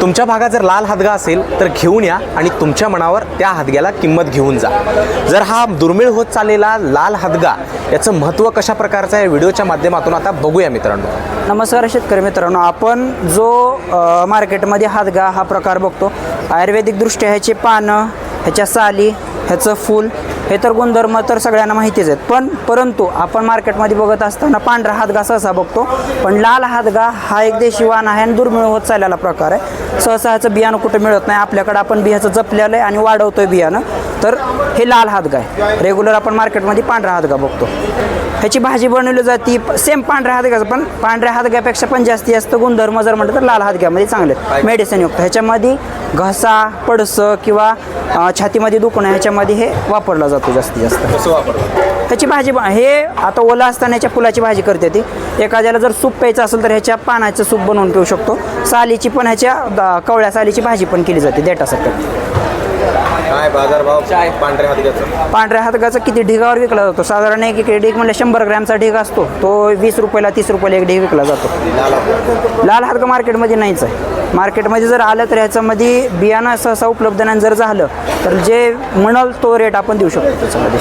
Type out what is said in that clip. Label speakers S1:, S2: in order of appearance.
S1: तुमच्या भागात जर लाल हादगा असेल तर घेऊन या आणि तुमच्या मनावर त्या हादग्याला किंमत घेऊन जा. जर हा दुर्मिळ होत चाललेला लाल हादगा याचं महत्त्व कशा प्रकारचं आहे व्हिडिओच्या माध्यमातून आता बघूया मित्रांनो.
S2: नमस्कार शेतकरी मित्रांनो आपण जो मार्केटमध्ये हादगा हा प्रकार बघतो आयुर्वेदिकदृष्ट्या ह्याचे पानं ह्याच्या साली ह्याचं फूल हे तर गुणधर्म तर सगळ्यांना माहितीच आहेत. पण परंतु आपण मार्केटमध्ये बघत असताना पांढरा हातगा सहसा बघतो पण लाल हातगा हा एक देशी वाण आहे आणि दुर्मिळ होत चाललेला प्रकार आहे. सहसा ह्याचं बियाणं कुठं मिळत नाही आपल्याकडं आपण बियाचं जपलेलं आहे आणि वाढवतोय बियाणं. तर हे लाल हातगा आहे. रेग्युलर आपण मार्केटमध्ये पांढरा हातगा बघतो. ह्याची भाजी बनवली जाते सेम पांढऱ्या हातग्याचं पण पांढऱ्या हातग्यापेक्षा पण जास्ती जास्त गुणधर्म जर म्हटलं तर लाल हातग्यामध्ये चांगले मेडिसिन युक्त. ह्याच्यामध्ये घसा पडसं किंवा छातीमध्ये दुखणं ह्याच्यामध्ये हे वापरला जातो जास्तीत जास्त. ह्याची भाजी हे आता ओला असताना ह्याच्या फुलाची भाजी करते ती. एखाद्याला जर सूप प्यायचं असेल तर ह्याच्या पानाचं सूप बनवून पिऊ शकतो. सालीची पण ह्याच्या द- कवळ्या सालीची भाजी पण केली जाते देटासाठी
S1: काय बाजारभाव पांढऱ्या हादग्याचं
S2: पांढऱ्या हातगाचा किती ढिगावर विकला जातो? साधारण एक एक ढीग म्हणजे शंभर ग्रॅमचा ढीग असतो. तो वीस रुपयाला तीस रुपयाला एक ढीग विकला जातो. लाल हातगा मार्केटमध्ये नाहीच आहे. मार्केटमध्ये जर आलं तर ह्याच्यामध्ये बियाणं सहसा उपलब्ध नाही जर झालं तर जे म्हणाल तो रेट आपण देऊ शकतो त्याच्यामध्ये.